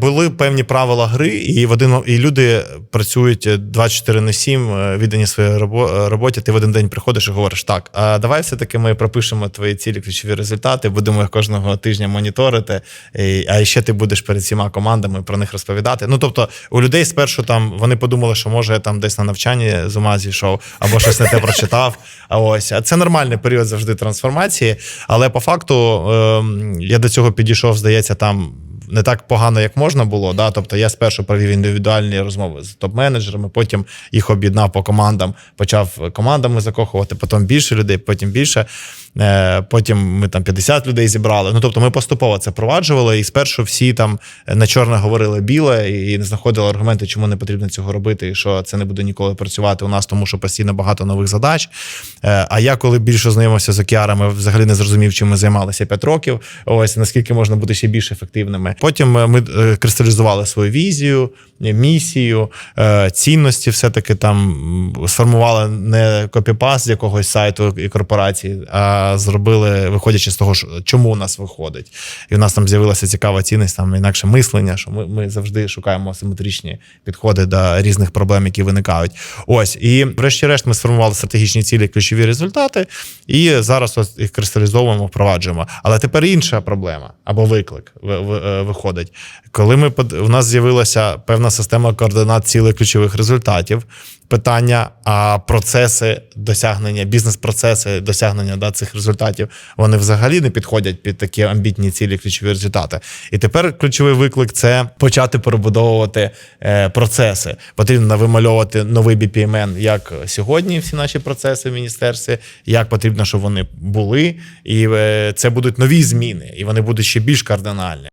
Були певні правила гри, і в один і люди працюють 24 на 7, е, віддані своїй е, роботі. Ти в один день приходиш і говориш: так, а давай все-таки ми пропишемо твої цілі, ключові результати, будемо їх кожного тижня моніторити. і- А ще ти будеш перед всіма командами про них розповідати. Ну тобто, у людей спершу там вони подумали, що може я там десь на навчанні з ума зійшов, або щось не те прочитав. А ось а це нормальний період завжди трансформації. Але по факту ем, я до цього підійшов, здається, там не так погано, як можна було. Да? Тобто я спершу провів індивідуальні розмови з топ-менеджерами, потім їх об'єднав по командам, почав командами закохувати, потім більше людей, потім більше. Е, Потім ми там 50 людей зібрали. Ну тобто ми поступово це впроваджували, і спершу всі там на чорне говорили біле і не знаходили аргументи, чому не потрібно цього робити, і що це не буде ніколи працювати у нас, тому що постійно багато нових задач. Е, А я, коли більше знайомився з океарами, взагалі не зрозумів, чим ми займалися 5 років. Ось наскільки можна бути ще більш ефективними. Потім е, ми е, кристалізували свою візію, місію, е, цінності, все-таки там сформували не копіпаст з якогось сайту і корпорації, а зробили, виходячи з того, чому у нас виходить. І у нас там з'явилася цікава цінність, там інакше мислення, що ми, ми завжди шукаємо симетричні підходи до різних проблем, які виникають. Ось і, врешті-решт, ми сформували стратегічні цілі, ключові результати, і зараз ось їх кристалізовуємо, впроваджуємо. Але тепер інша проблема або виклик ви- ви- е, виходить. Коли ми у нас з'явилася певна система координат цілих ключових результатів. Питання, а процеси досягнення, бізнес-процеси досягнення да, цих результатів, вони взагалі не підходять під такі амбітні цілі, ключові результати. І тепер ключовий виклик це почати перебудовувати е, процеси. Потрібно вимальовувати новий BPMN, як сьогодні всі наші процеси в міністерстві, як потрібно, щоб вони були. І е, це будуть нові зміни, і вони будуть ще більш кардинальні.